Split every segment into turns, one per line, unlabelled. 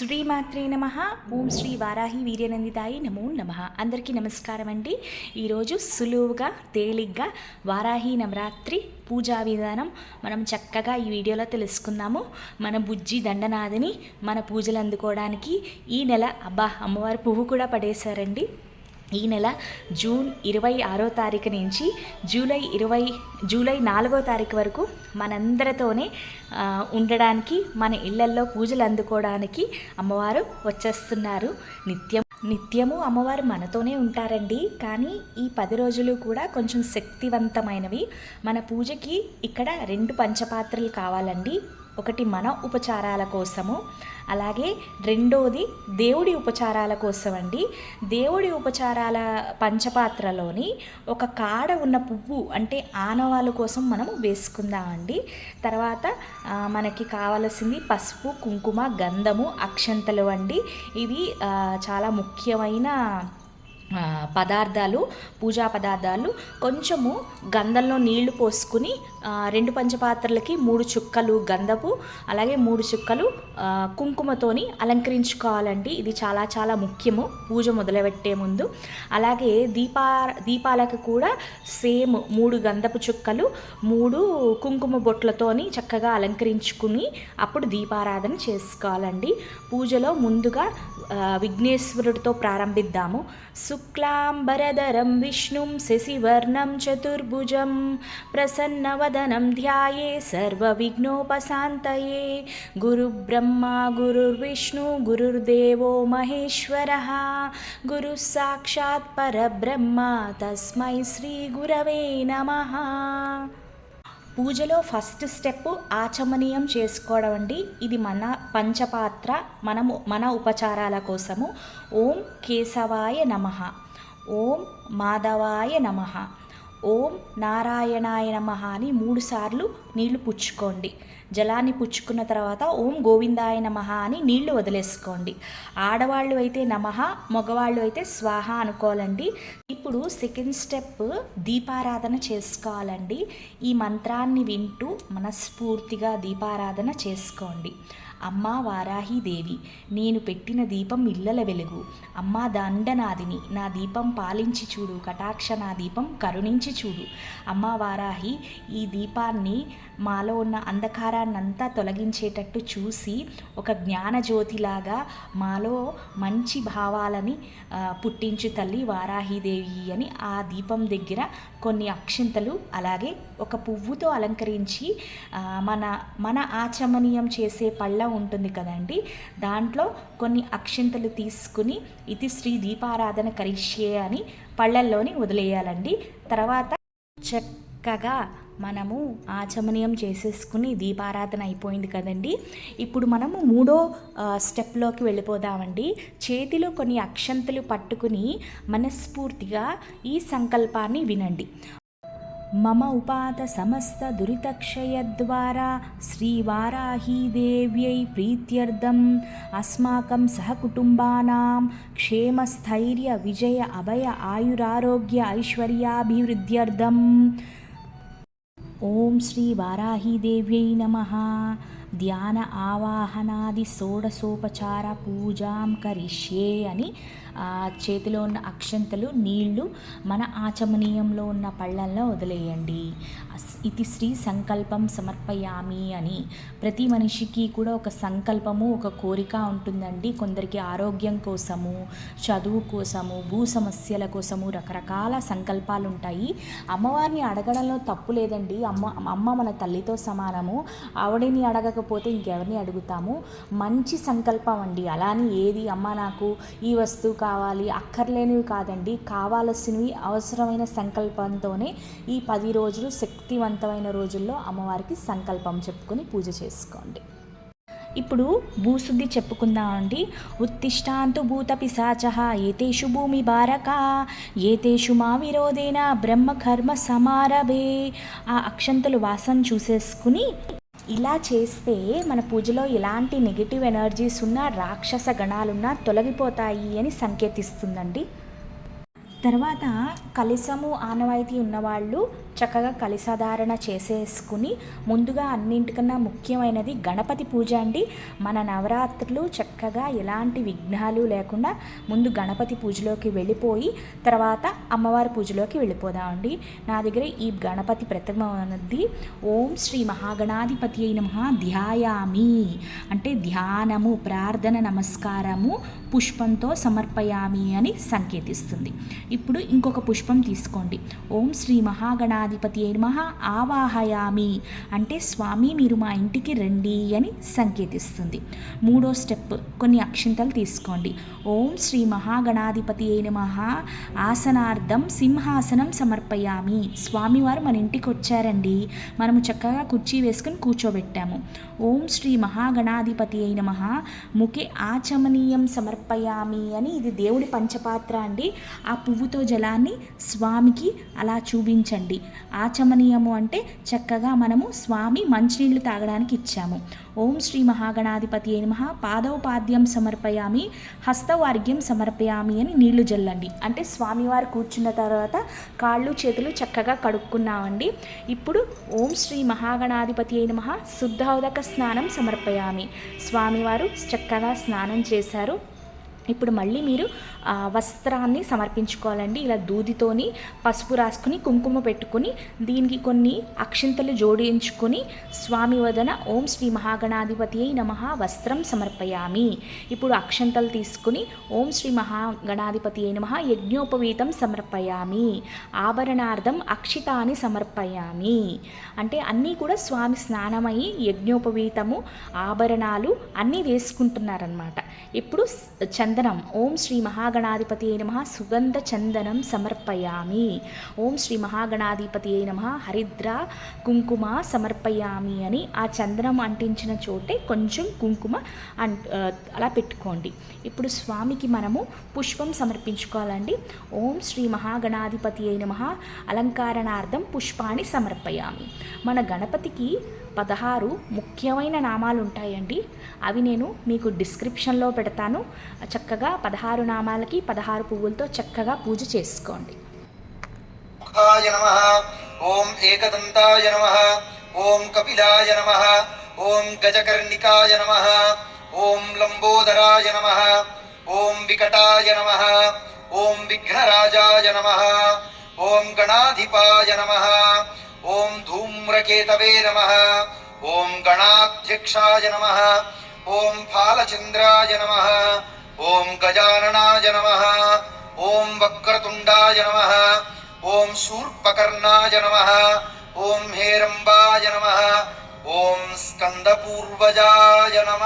శ్రీమాత్రే నమ. ఓం శ్రీ వారాహి వీర్యనందితాయి నమో నమ. అందరికీ నమస్కారం అండి. ఈరోజు సులువుగా తేలిగ్గా వారాహి నవరాత్రి పూజా విధానం మనం చక్కగా ఈ వీడియోలో తెలుసుకుందాము. మన బుజ్జి దండనాథిని మన పూజలు అందుకోవడానికి ఈ నెల అబ్బా అమ్మవారి పువ్వు కూడా పడేశారండి. ఈ నెల జూన్ ఇరవై ఆరో తారీఖు నుంచి జూలై ఇరవై జూలై నాలుగో తారీఖు వరకు మనందరితోనే ఉండడానికి మన ఇళ్ళల్లో పూజలు అందుకోవడానికి అమ్మవారు వచ్చేస్తున్నారు. నిత్యం నిత్యము అమ్మవారు మనతోనే ఉంటారండి. కానీ ఈ పది రోజులు కూడా కొంచెం శక్తివంతమైనవి. మన పూజకి ఇక్కడ రెండు పంచపాత్రలు కావాలండి. ఒకటి మన ఉపచారాల కోసము అలాగే రెండోది దేవుడి ఉపచారాల కోసం అండి దేవుడి ఉపచారాల పంచపాత్రలోని ఒక కాడ ఉన్న పువ్వు అంటే ఆనవాళ్ళ కోసం మనము వేసుకుందామండి. తర్వాత మనకి కావలసింది పసుపు కుంకుమ గంధము అక్షంతలు అండి. ఇవి చాలా ముఖ్యమైన పదార్థాలు పూజా పదార్థాలు కొంచెము గంధంలో నీళ్ళు పోసుకుని రెండు పంచపాత్రలకి మూడు చుక్కలు గంధపు అలాగే మూడు చుక్కలు కుంకుమతోని అలంకరించుకోవాలండి. ఇది చాలా చాలా ముఖ్యము పూజ మొదలుపెట్టే ముందు. అలాగే దీపా దీపాలకు కూడా సేమ్ మూడు గంధపు చుక్కలు మూడు కుంకుమ బొట్లతోని చక్కగా అలంకరించుకుని అప్పుడు దీపారాధన చేసుకోవాలండి. పూజలో ముందుగా విఘ్నేశ్వరుడితో ప్రారంభిద్దాము. సు शुक्लाम्बरधरं विष्णुं शशिवर्णं चतुर्भुजं प्रसन्नवदनं ध्याये सर्वविघ्नोपशान्तये। गुरुब्रह्मा गुरुर्विष्णु गुरुर्देवो महेश्वरः। गुरुस्साक्षात्परब्रह्मा तस्मै श्रीगुरवे नमः। పూజలో ఫస్ట్ స్టెప్ ఆచమనీయం చేసుకోవడం అండి. ఇది మన పంచపాత్ర మనము మన ఉపచారాల కోసము. ఓం కేశవాయ నమ. ఓం మాధవాయ నమ. ఓం నారాయణాయ నమ అని మూడుసార్లు నీళ్ళు పుచ్చుకోండి. జలాన్ని పుచ్చుకున్న తర్వాత ఓం గోవిందాయ నమః అని నీళ్ళు వదిలేసుకోండి. ఆడవాళ్ళు అయితే నమః మగవాళ్ళు అయితే స్వాహ అనుకోవాలండి. ఇప్పుడు సెకండ్ స్టెప్ దీపారాధన చేసుకోవాలండి. ఈ మంత్రాన్ని వింటూ మనస్ఫూర్తిగా దీపారాధన చేసుకోండి. అమ్మా వారాహీదేవి నేను పెట్టిన దీపం ఇల్లల వెలుగు. అమ్మా దండనాదిని నా దీపం పాలించి చూడు. కటాక్ష నా దీపం కరుణించి చూడు. అమ్మా వారాహి ఈ దీపాన్ని మాలో ఉన్న అంధకారాన్నంతా తొలగించేటట్టు చూసి ఒక జ్ఞానజ్యోతిలాగా మాలో మంచి భావాలని పుట్టించు తల్లి వారాహిదేవి అని ఆ దీపం దగ్గర కొన్ని అక్షింతలు అలాగే ఒక పువ్వుతో అలంకరించి మన మన ఆచమనీయం చేసే పళ్ళ ఉంటుంది కదండి. దాంట్లో కొన్ని అక్షింతలు తీసుకుని ఇది శ్రీ దీపారాధన కరిష్యే అని పళ్ళల్లోని వదిలేయాలండి. తర్వాత చక్కగా మనము ఆచమనీయం చేసేసుకుని దీపారాధన అయిపోయింది కదండి. ఇప్పుడు మనము మూడో స్టెప్లోకి వెళ్ళిపోదామండి. చేతిలో కొన్ని అక్షంతలు పట్టుకుని మనస్ఫూర్తిగా ఈ సంకల్పాన్ని వినండి. మమ ఉపాత సమస్త దురితక్షయ ద్వారా శ్రీవారాహీదేవ్యై ప్రీత్యర్థం. అస్మాకం సహకుటుంబానాం క్షేమస్థైర్య విజయ అభయ ఆయురారోగ్య ఐశ్వర్యాభివృద్ధ్యర్థం. ఓం శ్రీ వారాహీదేవ్యై నమ ధ్యాన ఆవాహనాది షోడశోపచార పూజాం కరిష్యే అని చేతిలో ఉన్న అక్షంతలు నీళ్ళు మన ఆచమనీయంలో ఉన్న పళ్ళల్లో వదిలేయండి. ఇది శ్రీ సంకల్పం సమర్పయామి అని. ప్రతి మనిషికి కూడా ఒక సంకల్పము ఒక కోరిక ఉంటుందండి. కొందరికి ఆరోగ్యం కోసము చదువు కోసము భూ సమస్యల కోసము రకరకాల సంకల్పాలు ఉంటాయి అమ్మవారిని అడగడంలో తప్పు లేదండి. అమ్మ అమ్మ మన తల్లితో సమానము. ఆవిడని అడగకపోతే ఇంకెవరిని అడుగుతాము? మంచి సంకల్పం అండి. అలాని ఏది అమ్మ నాకు ఈ వస్తువు కావాలి అక్కర్లేనివి కాదండి. కావాల్సినవి అవసరమైన సంకల్పంతోనే ఈ పది రోజులు శక్తివంతమైన రోజుల్లో అమ్మవారికి సంకల్పం చెప్పుకొని పూజ చేసుకోండి. ఇప్పుడు భూశుద్ధి చెప్పుకుందామండి. ఉత్తిష్టాంతు భూత పిశాచ ఏతేషు భూమి బారక ఏతేషు మా విరోధేన బ్రహ్మకర్మ సమారభే. ఆ అక్షంతలు వాసన చూసేసుకుని ఇలా చేస్తే మన పూజలో ఎలాంటి నెగిటివ్ ఎనర్జీస్ ఉన్నా రాక్షస గణాలున్నా తొలగిపోతాయి అని సంకేతిస్తుందండి. తర్వాత కలిసము ఆనవాయితీ ఉన్నవాళ్ళు చక్కగా కలిసాధారణ చేసేసుకుని ముందుగా అన్నింటికన్నా ముఖ్యమైనది గణపతి పూజ అండి. మన నవరాత్రులు చక్కగా ఎలాంటి విఘ్నాలు లేకుండా ముందు గణపతి పూజలోకి వెళ్ళిపోయి తర్వాత అమ్మవారి పూజలోకి వెళ్ళిపోదామండి నా దగ్గర ఈ గణపతి ప్రతిమ ఉన్నది. ఓం శ్రీ మహాగణాధిపతి అయిన మహా ధ్యాయామి అంటే ధ్యానము ప్రార్థన నమస్కారము పుష్పంతో సమర్పయామి అని సంకేతిస్తుంది. ఇప్పుడు ఇంకొక పుష్పం తీసుకోండి. ఓం శ్రీ మహాగణాధిపతి అయిన మహా ఆవాహయామి. అంటే స్వామి మీరు మా ఇంటికి రండి అని సంకేతిస్తుంది. మూడో స్టెప్ కొన్ని అక్షింతలు తీసుకోండి. ఓం శ్రీ మహాగణాధిపతి అయిన మహా ఆసనార్థం సింహాసనం సమర్పయామి. స్వామివారు మన ఇంటికి వచ్చారండి. మనము చక్కగా కుర్చీ వేసుకుని కూర్చోబెట్టాము. ఓం శ్రీ మహాగణాధిపతి అయిన మహా ముఖే ఆచమనీయం సమర్పయామి అని ఇది దేవుడి పంచపాత్ర అండి. ఆ పువ్వుతో జలాన్ని స్వామికి అలా చూపించండి. ఆచమనీయము అంటే చక్కగా మనము స్వామి మంచినీళ్ళు తాగడానికి ఇచ్చాము. ఓం శ్రీ మహాగణాధిపతి అయిన మహా పాదోపాద్యం సమర్పయామి హస్తవార్గ్యం సమర్పయామి అని నీళ్ళు జల్లండి. అంటే స్వామివారు కూర్చున్న తర్వాత కాళ్ళు చేతులు చక్కగా కడుక్కున్నామండి. ఇప్పుడు ఓం శ్రీ మహాగణాధిపతి అయిన మహా శుద్ధోదక స్నానం సమర్పయామి. స్వామివారు చక్కగా స్నానం చేశారు. ఇప్పుడు మళ్ళీ మీరు వస్త్రాన్ని సమర్పించుకోవాలండి. ఇలా దూదితోని పసుపు రాసుకుని కుంకుమ పెట్టుకుని దీనికి కొన్ని అక్షింతలు జోడించుకొని స్వామి వదన ఓం శ్రీ మహాగణాధిపతి అయి నమ వస్త్రం సమర్పయామి. ఇప్పుడు అక్షంతలు తీసుకుని ఓం శ్రీ మహాగణాధిపతి అయి నమ యజ్ఞోపవీతం సమర్పయామి. ఆభరణార్థం అక్షితాన్ని సమర్పయామి. అంటే అన్నీ కూడా స్వామి స్నానమై యజ్ఞోపవీతము ఆభరణాలు అన్నీ వేసుకుంటున్నారనమాట ఇప్పుడు చందనం. ఓం శ్రీ మహాగణాధిపతి అయిన నమ. సుగంధ చందనం సమర్పయామి. ఓం శ్రీ మహాగణాధిపతి అయిన నమ. హరిద్ర కుంకుమ సమర్పయామి అని ఆ చందనం అంటించిన చోటే కొంచెం కుంకుమ అం అలా పెట్టుకోండి. ఇప్పుడు స్వామికి మనము పుష్పం సమర్పించుకోవాలండి. ఓం శ్రీ మహాగణాధిపతి అయిన నమ. అలంకారణార్థం పుష్పాన్ని సమర్పయామి. మన గణపతికి పదహారు ముఖ్యమైన నామాలు ఉంటాయండి అవి నేను మీకు డిస్క్రిప్షన్లో పెడతాను. చక్కగా పదహారు నామాలకి పదహారు పువ్వులతో చక్కగా పూజ చేసుకోండి.
ఓం ఏకదంతాయ నమ. ఓం కపిలాయ నమ. ఓం గజకర్ణికాయ నమ. ఓం లంబోదరాయ నమ. ఓం వికటాయ నమ. ఓం విఘ్నరాజాయ నమ. ఓం గణాధిపాయ నమ. ఓం ధూమ్రకేతవే నమ ఓం గణాధ్యక్షాయ నమ ఓం ఫాలచంద్రాయ నమ ఓం గజాననాయ నమ ఓం వక్రతుండాయ నమ ఓం శూర్పకర్ణాయ నమ ఓం హేరంబాయ నమ ఓం స్కందపూర్వజాయ నమ.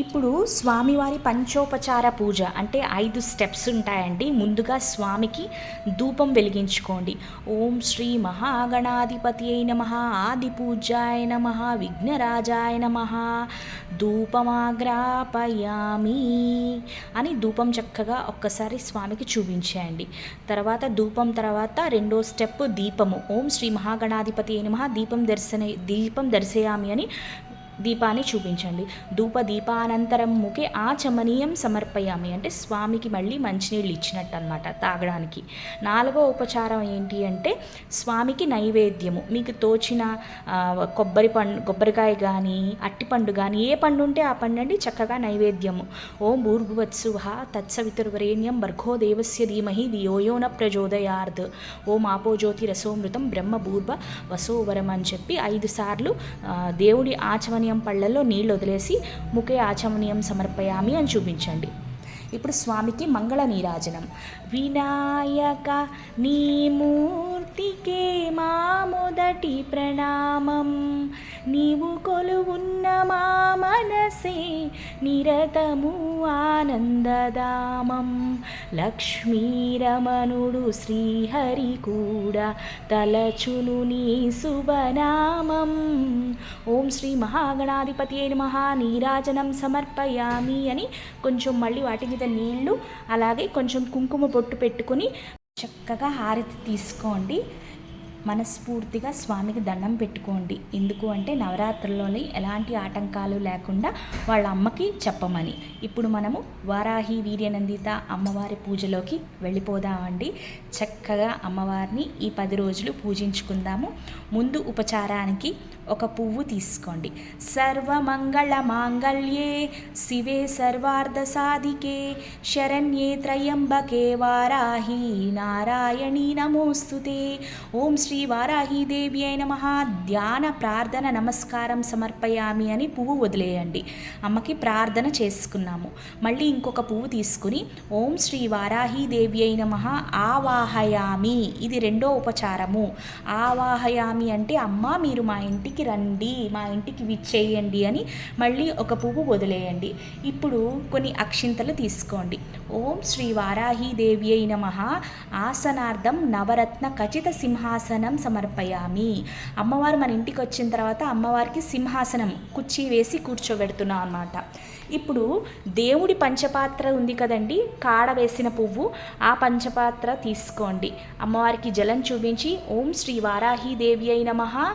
ఇప్పుడు స్వామివారి పంచోపచార పూజ అంటే ఐదు స్టెప్స్ ఉంటాయండి. ముందుగా స్వామికి ధూపం వెలిగించుకోండి. ఓం శ్రీ మహాగణాధిపతి అయి నమ ఆది పూజాయ నమ విఘ్నరాజాయ నమ ధూపమాగ్రాపయామి అని ధూపం చక్కగా ఒక్కసారి స్వామికి చూపించేయండి. తర్వాత ధూపం తర్వాత రెండో స్టెప్ దీపము. ఓం శ్రీ మహాగణాధిపతి అయిన దీపం దర్శన దీపం దర్శయామి అని దీపాన్ని చూపించండి. ధూప దీపానంతరం ముఖే ఆచమనీయం సమర్పయామి. అంటే స్వామికి మళ్ళీ మంచినీళ్ళు ఇచ్చినట్టు అనమాట తాగడానికి. నాలుగో ఉపచారం ఏంటి అంటే స్వామికి నైవేద్యము. మీకు తోచిన కొబ్బరి పండు కొబ్బరికాయ కానీ అట్టిపండు కానీ ఏ పండు ఉంటే ఆ పండు అండి చక్కగా నైవేద్యము. ఓం భూర్భువత్సుహ తత్సవితుర్వరేణ్యం భర్గో దేవస్య ధీమహి ధియోయో న ప్రచోదయార్ద్. ఓం ఆపోజ్యోతి రసోమృతం బ్రహ్మ భూర్భ వసోవరం అని చెప్పి ఐదు సార్లు దేవుడి ఆచమనీయం పళ్ళల్లో నీళ్ళు వదిలేసి ముఖే ఆచమనీయం సమర్పయామి అని చూపించండి. ఇప్పుడు స్వామికి మంగళ నీరాజనం వినాయక నీ మూర్తికే మా మొదటి ప్రణామం. నీవు కొలువున్న మా మనసే నిరతము ఆనందదామం లక్ష్మీరమణుడు శ్రీహరి కూడా తలచును నీ శుభనామం. ఓం శ్రీ మహాగణాధిపతి అయిన మహా నీరాజనం సమర్పయామి అని కొంచెం మళ్ళీ వాటికి మీద నీళ్ళు అలాగే కొంచెం కుంకుమ బొట్టు పెట్టుకొని చక్కగా హారతి తీసుకోండి. మనస్ఫూర్తిగా స్వామికి దండం పెట్టుకోండి. ఎందుకు అంటే నవరాత్రుల్లోని ఎలాంటి ఆటంకాలు లేకుండా వాళ్ళ అమ్మకి చెప్పమని. ఇప్పుడు మనము వారాహి వీర్యనందిత అమ్మవారి పూజలోకి వెళ్ళిపోదామండి. చక్కగా అమ్మవారిని ఈ పది రోజులు పూజించుకుందాము. ముందు ఉపచారానికి ఒక పువ్వు తీసుకోండి. సర్వమంగళ మాంగళ్యే శివే సర్వార్ధ సాధికే శరణ్యే త్రయంబకే వారాహి నారాయణీ నమోస్తుతే. ఓం శ్రీ వారాహి దేవి అయిన మహా ధ్యాన ప్రార్థన నమస్కారం సమర్పయామి అని పువ్వు వదిలేయండి. అమ్మకి ప్రార్థన చేసుకున్నాము. మళ్ళీ ఇంకొక పువ్వు తీసుకుని ఓం శ్రీ వారాహి దేవి అయిన మహా ఆవాహయామి. ఇది రెండో ఉపచారము. ఆవాహయామి అంటే అమ్మ మీరు మా ఇంటికి రండి మా ఇంటికి విచ్చేయండి అని మళ్ళీ ఒక పువ్వు వదిలేయండి. ఇప్పుడు కొన్ని అక్షింతలు తీసుకోండి. ఓం శ్రీ వారాహి దేవి అయిన మహా ఆసనార్థం నవరత్న ఖచ్చిత సింహాసనం సమర్పయామి. అమ్మవారు మన ఇంటికి వచ్చిన తర్వాత అమ్మవారికి సింహాసనం కుర్చీ వేసి కూర్చోబెడుతున్నాం అన్నమాట. ఇప్పుడు దేవుడి పంచపాత్ర ఉంది కదండి కాడ వేసిన పువ్వు ఆ పంచపాత్ర తీసుకోండి. అమ్మవారికి జలం చూపించి ఓం శ్రీ వారాహీదేవి అయిన మహా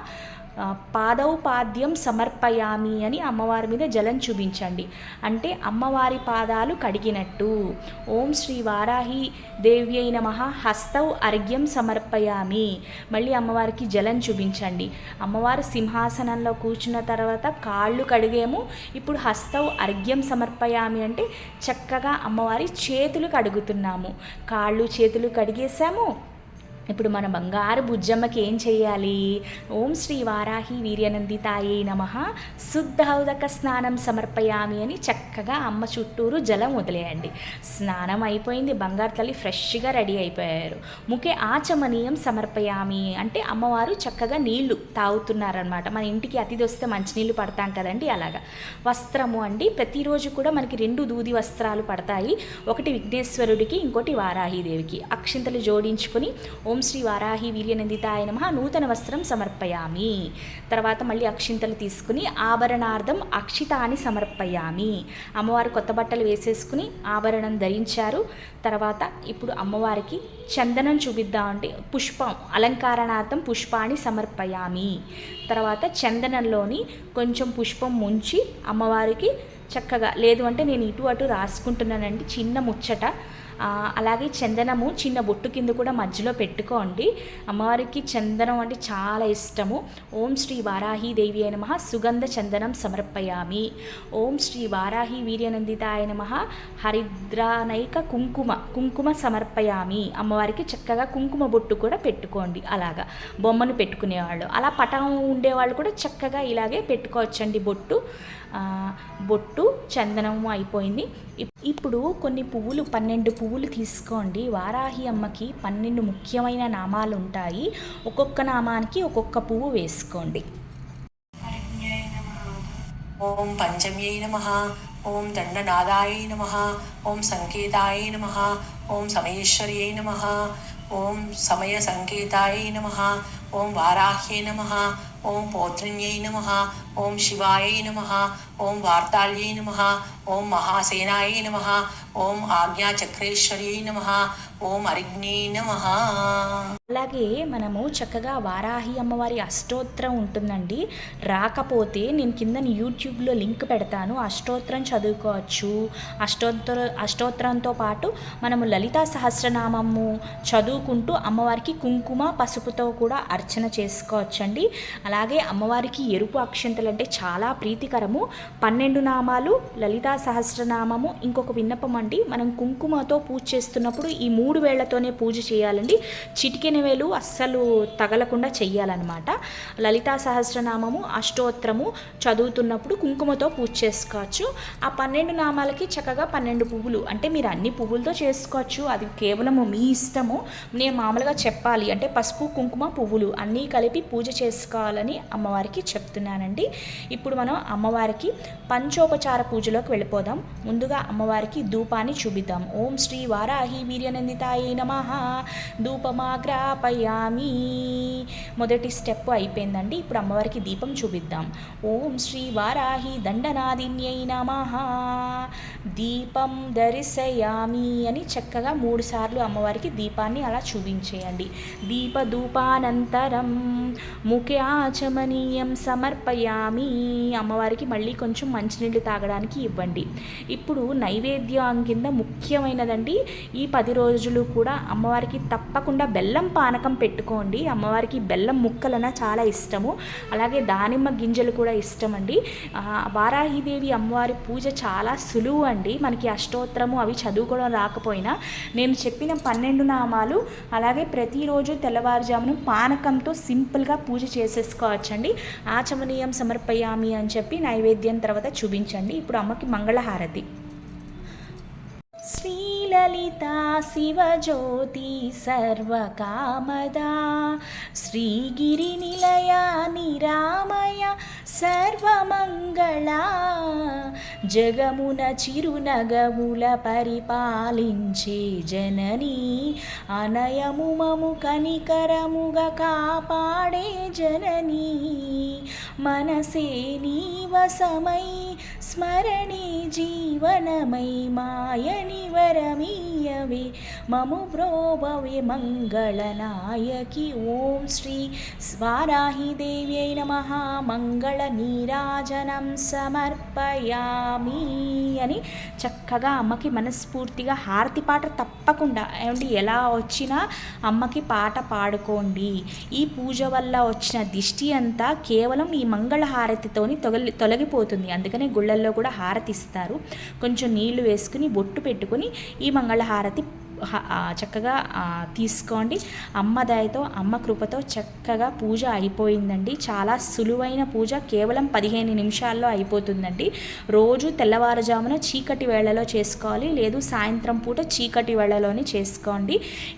పాదౌపాద్యం సమర్పయామి అని అమ్మవారి మీద జలం చూపించండి. అంటే అమ్మవారి పాదాలు కడిగినట్టు. ఓం శ్రీ వారాహి దేవి అయిన మహా హస్తౌ అర్ఘ్యం సమర్పయామి. మళ్ళీ అమ్మవారికి జలం చూపించండి. అమ్మవారు సింహాసనంలో కూర్చున్న తర్వాత కాళ్ళు కడిగేము. ఇప్పుడు హస్తౌ అర్ఘ్యం సమర్పయామి అంటే చక్కగా అమ్మవారి చేతులు కడుగుతున్నాము. కాళ్ళు చేతులు కడిగేసాము ఇప్పుడు మన బంగారు బుజ్జమ్మకి ఏం చేయాలి ఓం శ్రీ వారాహి వీర్యనందితాయే నమ. శుద్ధౌదక స్నానం సమర్పయామి అని చక్కగా అమ్మ చుట్టూరు జలం వదిలేయండి. స్నానం అయిపోయింది బంగారు తల్లి ఫ్రెష్గా రెడీ అయిపోయారు. ముఖే ఆచమనీయం సమర్పయామి అంటే అమ్మవారు చక్కగా నీళ్ళు తాగుతున్నారనమాట మన ఇంటికి అతిథి వస్తే మంచినీళ్ళు పడతాం కదండి అలాగా. వస్త్రము అండి ప్రతిరోజు కూడా మనకి రెండు దూది వస్త్రాలు పడతాయి. ఒకటి విఘ్నేశ్వరుడికి ఇంకోటి వారాహిదేవికి అక్షింతలు జోడించుకొని ఓం శ్రీ వారాహి వీర్యనందితాయ నమ. నూతన వస్త్రం సమర్పయామి. తర్వాత మళ్ళీ అక్షింతలు తీసుకుని ఆభరణార్థం అక్షితాన్ని సమర్పయామి. అమ్మవారు కొత్త బట్టలు వేసేసుకుని ఆభరణం ధరించారు. తర్వాత ఇప్పుడు అమ్మవారికి చందనం చూపిద్దామంటే పుష్పం అలంకారణార్థం పుష్పాన్ని సమర్పయామి. తర్వాత చందనంలోని కొంచెం పుష్పం ముంచి అమ్మవారికి చక్కగా లేదు అంటే నేను ఇటు అటు రాసుకుంటున్నానండి చిన్న ముచ్చట. అలాగే చందనము చిన్న బొట్టు కింద కూడా మధ్యలో పెట్టుకోండి. అమ్మవారికి చందనం అంటే చాలా ఇష్టము. ఓం శ్రీ వారాహి దేవి అయిన మహా సుగంధ చందనం సమర్పయామి. ఓం శ్రీ వారాహి వీర్యనందితాయ మహా హరిద్రానైక కుంకుమ కుంకుమ సమర్పయామి. అమ్మవారికి చక్కగా కుంకుమ బొట్టు కూడా పెట్టుకోండి. అలాగా బొమ్మను పెట్టుకునేవాళ్ళు. అలా పటం ఉండేవాళ్ళు కూడా చక్కగా ఇలాగే పెట్టుకోవచ్చండి బొట్టు. బొట్టు చందనము అయిపోయింది. ఇప్పుడు కొన్ని పువ్వులు పన్నెండు పువ్వులు తీసుకోండి. వారాహి అమ్మకి పన్నెండు ముఖ్యమైన నామాలు ఉంటాయి ఒక్కొక్క నామానికి ఒక్కొక్క పువ్వు వేసుకోండి.
ఓం పంచమ్యై నమ. ఓం దండనాదాయ నమ. ఓం సంకేతాయ నమ. ఓం సమయేశ్వర్యై నమ. ఓం సమయ సంకేతాయ నమ. ఓం వారాహ్యే నమ. ఓం పౌత్రన్యై నమ ఓం శివాయ నమ ఓం వార్తాళ్యై నమ ఓం మహాసేనాయ నమ ఓం ఆజ్ఞాచక్రేశ్వర్యై నమ ఓం అరిగ్నే నమ.
అలాగే మనము చక్కగా వారాహి అమ్మవారి అష్టోత్తరం ఉంటుందండి. రాకపోతే నేను కింద యూట్యూబ్లో లింక్ పెడతాను. అష్టోత్తరం చదువుకోవచ్చు. అష్టోత్తర అష్టోత్తరంతో పాటు మనము లలితా సహస్రనామము చదువుకుంటూ అమ్మవారికి కుంకుమ పసుపుతో కూడా అర్చన చేసుకోవచ్చండి. అలాగే అమ్మవారికి ఎరుపు అక్షంతలు అంటే చాలా ప్రీతికరము. పన్నెండు నామాలు లలితా సహస్రనామము ఇంకొక విన్నపం అండి. మనం కుంకుమతో పూజ చేస్తున్నప్పుడు ఈ మూడు వేళ్ళతోనే పూజ చేయాలండి. చిటికెన వేలు అస్సలు తగలకుండా చెయ్యాలన్నమాట. లలితా సహస్రనామము అష్టోత్తరము చదువుతున్నప్పుడు కుంకుమతో పూజ చేసుకోవచ్చు. ఆ పన్నెండు నామాలకి చక్కగా పన్నెండు పువ్వులు అంటే మీరు అన్ని పువ్వులతో చేసుకోవచ్చు. అది కేవలము మీ ఇష్టము. నేను మామూలుగా చెప్పాలి అంటే పసుపు కుంకుమ పువ్వులు అన్నీ కలిపి పూజ చేసుకోవాలి? చేసుకోవాలని అమ్మవారికి చెప్తున్నానండి. ఇప్పుడు మనం అమ్మవారికి పంచోపచార పూజలోకి వెళ్ళిపోదాం. ముందుగా అమ్మవారికి ధూపాన్ని చూపిద్దాం. ఓం శ్రీ వారాహి వీర్యనందితాయ నమ. ధూపమాగ్రాపయామి. మొదటి స్టెప్ అయిపోయిందండి. ఇప్పుడు అమ్మవారికి దీపం చూపిద్దాం. ఓం శ్రీ వారాహి దండనాదిన్యై నమ. దీపం దర్శయామి అని చక్కగా మూడు సార్లు అమ్మవారికి దీపాన్ని అలా చూపించేయండి. దీపధూపానంతరం పాచమనీయం సమర్పయామి. అమ్మవారికి మళ్ళీ కొంచెం మంచినీళ్ళు తాగడానికి ఇవ్వండి. ఇప్పుడు నైవేద్యం కింద ముఖ్యమైనదండి ఈ పది రోజులు కూడా అమ్మవారికి తప్పకుండా బెల్లం పానకం పెట్టుకోండి. అమ్మవారికి బెల్లం ముక్కలన చాలా ఇష్టము. అలాగే దానిమ్మ గింజలు కూడా ఇష్టం అండి వారాహిదేవి అమ్మవారి పూజ చాలా సులువు అండి. మనకి అష్టోత్తరము అవి చదువుకోవడం రాకపోయినా నేను చెప్పిన పన్నెండు నామాలు అలాగే ప్రతిరోజు తెల్లవారుజామును పానకంతో సింపుల్గా పూజ చేసుకోవచ్చండి. ఆచమనీయం సమర్పయామి అని చెప్పి నైవేద్యం తర్వాత చూపించండి. ఇప్పుడు అమ్మకి మంగళహారతి. శ్రీలలిత శివజ్యోతి సర్వకామదా. శ్రీగిరినిలయ నిరామయ. సర్వమంగళ. జగమున చిరునగముల పరిపాలించే జనని అనయము మము కనికరముగా కాపాడే జనని. మనసే నీవసమై స్మరణే జీవనమై మాయని వరమీయవే. మము ప్రోభవే మంగళనాయకి ఓం శ్రీ స్వారాహిదేవ్యై నమ. మంగళ నీరాజనం సమర్పయామి అని చక్కగా అమ్మకి మనస్ఫూర్తిగా హారతి పాట తప్పకుండా. ఏమంటే ఎలా వచ్చినా అమ్మకి పాట పాడుకోండి. ఈ పూజ వల్ల వచ్చిన దిష్టి అంతా కేవలం ఈ మంగళ హారతితోని తొలగి తొలగిపోతుంది. అందుకనే గుళ్ళల్లో కూడా హారతి ఇస్తారు కొంచెం నీళ్ళు వేసుకుని బొట్టు పెట్టుకుని ఈ మంగళ హారతి చక్కగా తీసుకోండి. అమ్మ దయతో అమ్మ కృపతో చక్కగా పూజ అయిపోయిందండి. చాలా సులువైన పూజ కేవలం పదిహేను నిమిషాల్లో అయిపోతుందండి. రోజు తెల్లవారుజామున చీకటి వేళలో చేసుకోవాలి లేదు సాయంత్రం పూట చీకటి వేళలోనే చేసుకోండి.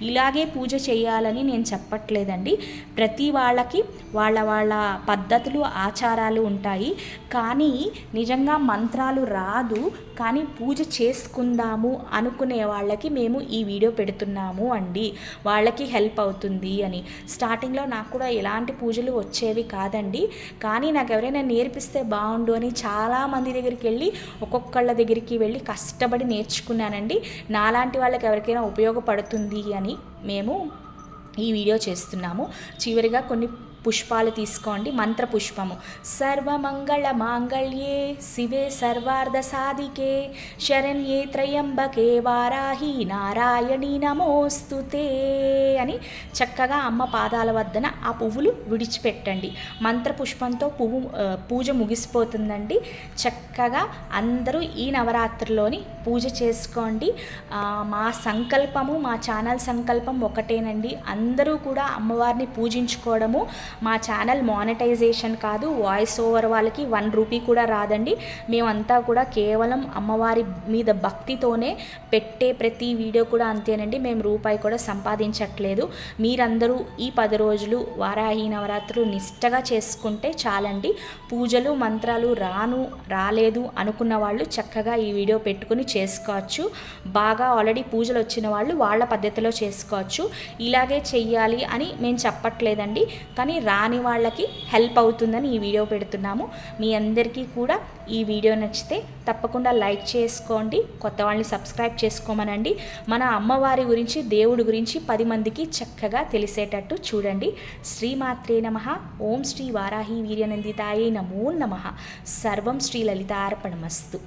ఇలాగే పూజ చేయాలని నేను చెప్పట్లేదండి. ప్రతి వాళ్ళకి వాళ్ళ వాళ్ళ పద్ధతులు ఆచారాలు ఉంటాయి. కానీ నిజంగా మంత్రాలు రాదు. కానీ పూజ చేసుకుందాము అనుకునే వాళ్ళకి మేము ఈ వీడియో పెడుతున్నాము అండి. వాళ్ళకి హెల్ప్ అవుతుంది అని. స్టార్టింగ్లో నాకు కూడా ఎలాంటి పూజలు వచ్చేవి కాదండి. కానీ నాకు ఎవరైనా నేర్పిస్తే బాగుండు అని చాలామంది దగ్గరికి వెళ్ళి ఒక్కొక్కళ్ళ దగ్గరికి వెళ్ళి కష్టపడి నేర్చుకున్నానండి. నాలాంటి వాళ్ళకి ఎవరికైనా ఉపయోగపడుతుంది అని మేము ఈ వీడియో చేస్తున్నాము. చివరిగా కొన్ని పుష్పాలు తీసుకోండి. మంత్ర పుష్పము సర్వమంగళ మాంగళ్యే శివే సర్వార్ధ సాధికే శరణ్యే త్రయంబకే వారాహి నారాయణి నమోస్తుతే అని చక్కగా అమ్మ పాదాల వద్దన ఆ పువ్వులు విడిచిపెట్టండి. మంత్ర పుష్పంతో పువ్వు పూజ ముగిసిపోతుందండి. చక్కగా అందరూ ఈ నవరాత్రిలోని పూజ చేసుకోండి. మా సంకల్పము మా ఛానల్ సంకల్పం ఒకటేనండి. అందరూ కూడా అమ్మవారిని పూజించుకోవడము మా ఛానల్ మానిటైజేషన్ కాదు వాయిస్ ఓవర్ వాళ్ళకి వన్ రూపీ కూడా రాదండి. మేమంతా కూడా కేవలం అమ్మవారి మీద భక్తితోనే పెట్టే ప్రతి వీడియో కూడా అంతేనండి. మేము రూపాయి కూడా సంపాదించట్లేదు. మీరందరూ ఈ పది రోజులు వారాహి నవరాత్రులు నిష్టగా చేసుకుంటే చాలండి. పూజలు మంత్రాలు రాను రాలేదు అనుకున్న వాళ్ళు చక్కగా ఈ వీడియో పెట్టుకుని చేసుకోవచ్చు. బాగా ఆల్రెడీ పూజలు వచ్చిన వాళ్ళు వాళ్ళ పద్ధతిలో చేసుకోవచ్చు. ఇలాగే చెయ్యాలి అని మేము చెప్పట్లేదండి. కానీ రాని వాళ్ళకి హెల్ప్ అవుతుందని ఈ వీడియో పెడుతున్నాము. మీ అందరికీ కూడా ఈ వీడియో నచ్చితే తప్పకుండా లైక్ చేసుకోండి కొత్త వాళ్ళని సబ్స్క్రైబ్ చేసుకోమనండి. మన అమ్మవారి గురించి దేవుడి గురించి పది మందికి చక్కగా తెలిసేటట్టు చూడండి. శ్రీమాత్రే నమ. ఓం శ్రీ వారాహి వీర్యనందితాయే నమో నమ. సర్వం శ్రీ లలితార్పణమస్తు.